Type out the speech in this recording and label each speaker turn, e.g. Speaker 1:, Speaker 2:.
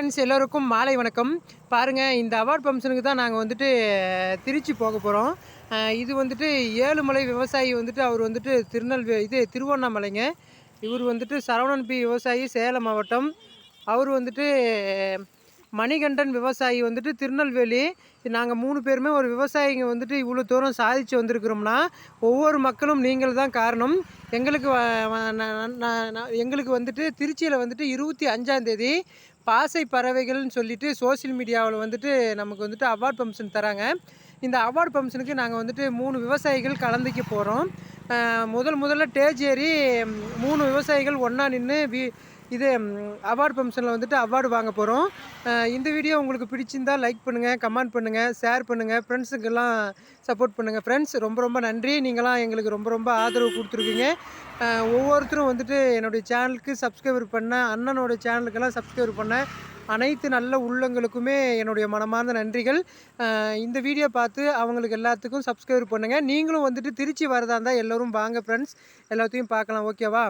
Speaker 1: Friends எல்லோருக்கும் மாலை வணக்கம். பாருங்கள் இந்த அவார்ட் ஃபங்க்ஷனுக்கு தான் நாங்கள் வந்துட்டு திருச்சி போக போகிறோம் இது வந்துட்டு ஏழுமலை விவசாயி வந்துட்டு அவர் வந்துட்டு திருநெல்வே இது திருவண்ணாமலைங்க. இவர் வந்துட்டு சரவணன் பி விவசாயி சேலம் மாவட்டம். அவர் வந்துட்டு மணிகண்டன் விவசாயி வந்துட்டு திருநெல்வேலி. நாங்கள் மூணு பேருமே ஒரு விவசாயிங்க வந்துட்டு இவ்வளோ தூரம் சாதிச்சு வந்திருக்கிறோம்னா ஒவ்வொரு மக்களும் நீங்கள் தான் காரணம். எங்களுக்கு வ- எங்களுக்கு வந்துட்டு திருச்சியில் வந்துட்டு இருபத்தி அஞ்சாந்தேதி பாசை பறவைகள்னு சொல்லிட்டு சோஷியல் மீடியாவில் வந்துட்டு நமக்கு வந்துட்டு அவார்ட் ஃபங்க்ஷன் தராங்க. இந்த அவார்ட் ஃபங்க்ஷனுக்கு நாங்கள் வந்துட்டு மூணு விவசாயிகள் கலந்துக்க போகிறோம் முதல் முதல்ல டேஜ் ஏறி மூணு விவசாயிகள் ஒன்றா நின்று வி இது அவார்டு ஃபங்க்ஷனில் வந்துட்டு அவார்டு வாங்க போகிறோம் இந்த வீடியோ உங்களுக்கு பிடிச்சிருந்தா லைக் பண்ணுங்கள் கமெண்ட் பண்ணுங்கள் ஷேர் பண்ணுங்கள் ஃப்ரெண்ட்ஸுக்கெல்லாம் சப்போர்ட் பண்ணுங்கள் ஃப்ரெண்ட்ஸ் ரொம்ப ரொம்ப நன்றி. நீங்களாம் எங்களுக்கு ரொம்ப ரொம்ப ஆதரவு கொடுத்துருக்கீங்க. ஒவ்வொருத்தரும் வந்துட்டு என்னுடைய சேனலுக்கு சப்ஸ்கிரைபர் பண்ண அண்ணனோட சேனலுக்கெல்லாம் சப்ஸ்கிரைபர் பண்ண அனைத்து நல்ல உள்ளங்களுக்குமே என்னுடைய மனமார்ந்த நன்றிகள். இந்த வீடியோ பார்த்து அவங்களுக்கு எல்லாத்துக்கும் சப்ஸ்கிரைப் பண்ணுங்கள் நீங்களும் வந்துட்டு திருச்சி வரதா இருந்தால் எல்லோரும் வாங்க ஃப்ரெண்ட்ஸ் எல்லாத்தையும் பார்க்கலாம். ஓகேவா